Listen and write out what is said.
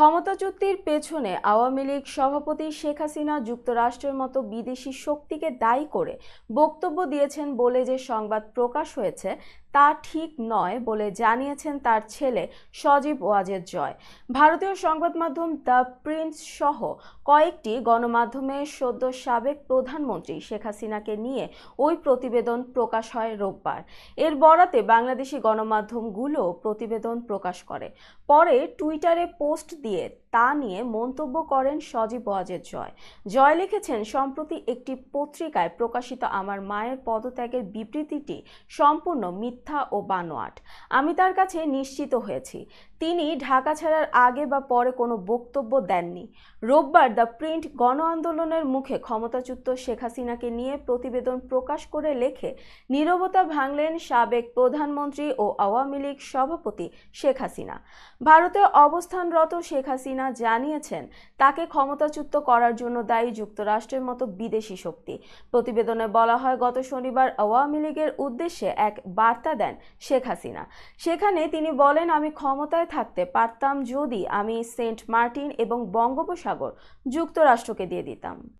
ক্ষমতাচ্যুতির পেছনে আওয়ামী লীগ সভাপতি শেখ হাসিনা যুক্তরাষ্ট্রের মতো বিদেশি শক্তিকে দায়ী করে বক্তব্য দিয়েছেন বলে যে সংবাদ প্রকাশ হয়েছে তা ঠিক নয় বলে জানিয়েছেন তার ছেলে সজীব ওয়াজেদ জয়। ভারতীয় সংবাদ মাধ্যম দ্য প্রিন্স সহ কয়েকটি গণমাধ্যমে সদ্য সাবেক প্রধানমন্ত্রী শেখ হাসিনাকে নিয়ে ওই প্রতিবেদন প্রকাশ হয় রোববার। এর বরাতে বাংলাদেশি গণমাধ্যমগুলো প্রতিবেদন প্রকাশ করে। পরে টুইটারে পোস্ট দিয়ে তা নিয়ে মন্তব্য করেন সজীব ওয়াজেদ জয়। জয় লিখেছেন, সম্প্রতি একটি পত্রিকায় প্রকাশিত আমার মায়ের পদত্যাগের বিবৃতিটি সম্পূর্ণ মিথ্যা ও বানোয়াট। আমি তার কাছে নিশ্চিত হয়েছি। তিনি ঢাকা ছাড়ার আগে বা পরে কোনো বক্তব্য দেননি। রোববার দ্য প্রিন্ট গণ আন্দোলনের মুখে ক্ষমতাচ্যুত শেখ হাসিনাকে নিয়ে প্রতিবেদন প্রকাশ করে লেখে, নীরবতা ভাঙলেন সাবেক প্রধানমন্ত্রী ও আওয়ামী লীগ সভাপতি শেখ হাসিনা। ভারতে অবস্থানরত শেখ হাসিনা জানিয়েছেন, তাকে ক্ষমতাচ্যুত করার জন্য দায়ী যুক্তরাষ্ট্রের মতো বিদেশি শক্তি। প্রতিবেদনে বলা হয়, গত শনিবার আওয়ামী লীগের উদ্দেশ্যে এক বার্তা দেন শেখ হাসিনা। সেখানে তিনি বলেন, আমি ক্ষমতায় থাকতে পারতাম যদি আমি সেন্ট মার্টিন এবং বঙ্গোপসাগর যুক্তরাষ্ট্রকে দিয়ে দিতাম।